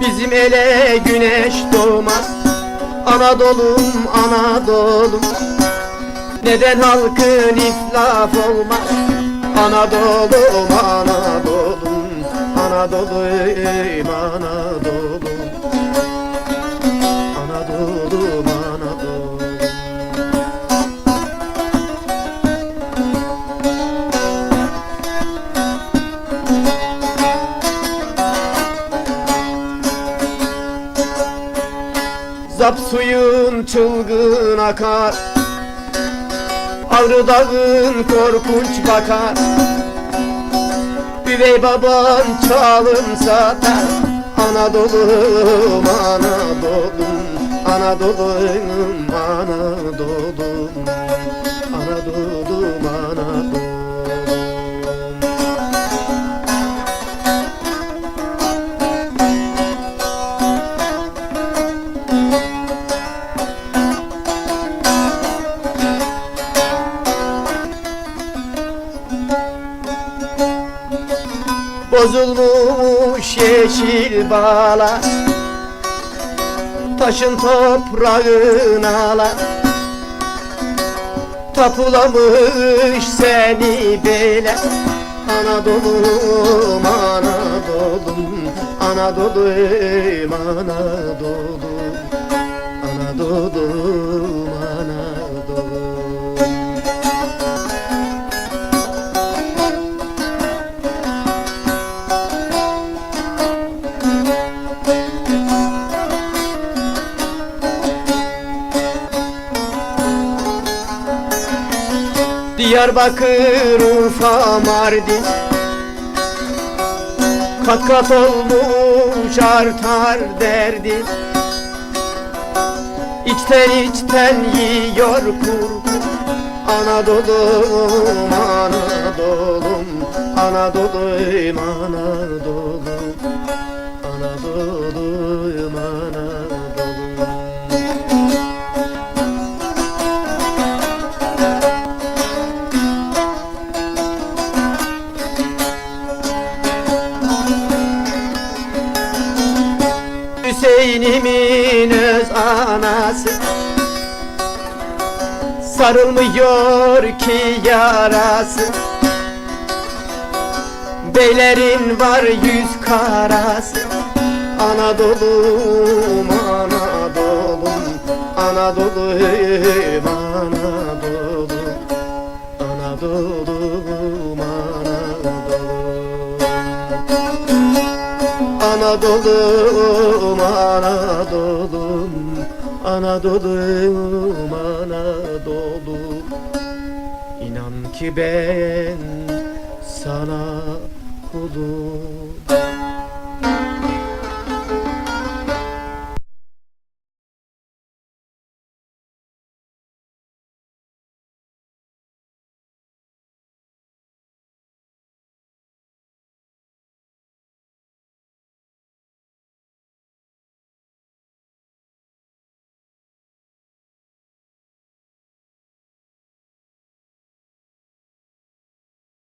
Bizim ele güneş doğmaz Anadolu'm Anadolu'm Neden halkın iflaf olmaz Anadolu'm Anadolu'm Anadolu'm Anadolu. Zap suyun çılgın akar Ağrı dağın korkunç bakar. Üvey baban çalım satar Anadolu'm Anadolu'm Anadolu'm Anadolu'm Bozulmuş yeşil bağlar Taşın toprağın ağlar Tapulamış seni bile Anadolu'm Anadolu'm Anadolu'm Anadolu'm Anadolu'm Diyarbakır, Urfa, Mardin. Kat kat olmuş artar derdin İçten içten yiyor kurgu Anadolu'm Anadolu'm Anadolu'm Anadolu'm Anadolu'm Hüseyin'imin öz anası. Sarılmıyor ki yarası. Beylerin var yüz karası. Anadolu'm, Anadolu'm, Anadolu'm, Anadolu'm, Anadolu'm, Anadolu'm, Anadolu'm. Anadolu'm Anadolu'm İnan ki ben sana kulum